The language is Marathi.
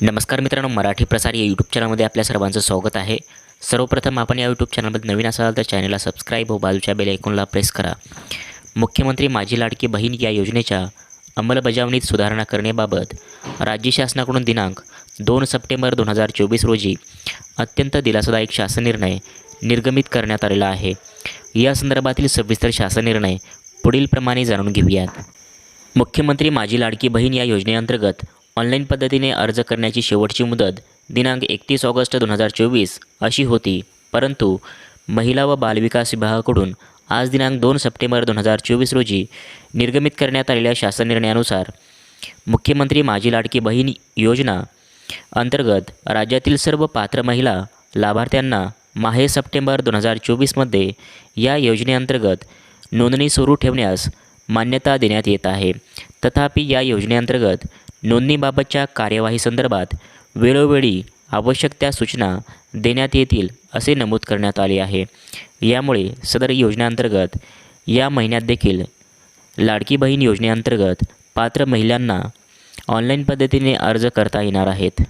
नमस्कार मित्रांनो मराठी प्रसार या यूट्यूब चॅनलमध्ये आपल्या सर्वांचं स्वागत आहे. सर्वप्रथम आपण या यूट्यूब चॅनलमध्ये नवीन असाल तर चॅनलला सबस्क्राईब व बाजूच्या बेल ऐकूनला प्रेस करा. मुख्यमंत्री माझी लाडकी बहीण या योजनेच्या अंमलबजावणीत सुधारणा करण्याबाबत राज्य शासनाकडून दिनांक दोन सप्टेंबर दोन हजार चोवीस रोजी अत्यंत दिलासादायक शासन निर्णय निर्गमित करण्यात आलेला आहे. या संदर्भातील सविस्तर शासन निर्णय पुढीलप्रमाणे जाणून घेऊयात. मुख्यमंत्री माझी लाडकी बहीण या योजनेअंतर्गत ऑनलाईन पद्धतीने अर्ज करण्याची शेवटची मुदत दिनांक एकतीस ऑगस्ट दोन हजार चोवीस अशी होती. परंतु महिला व बालविकास विभागाकडून आज दिनांक दोन सप्टेंबर दोन हजार चोवीस रोजी निर्गमित करण्यात आलेल्या शासन निर्णयानुसार मुख्यमंत्री माझी लाडकी बहीण योजना अंतर्गत राज्यातील सर्व पात्र महिला लाभार्थ्यांना माहे सप्टेंबर दोन हजार चोवीसमध्ये या योजनेअंतर्गत नोंदणी सुरू ठेवण्यास मान्यता देण्यात येत आहे. तथापि या योजनेअंतर्गत नोंदणीबाबतच्या कार्यवाहीसंदर्भात वेळोवेळी आवश्यक त्या सूचना देण्यात येतील असे नमूद करण्यात आले आहे. यामुळे सदर योजनेअंतर्गत या महिन्यात देखील लाडकी बहीण योजनेअंतर्गत पात्र महिलांना ऑनलाईन पद्धतीने अर्ज करता येणार आहेत.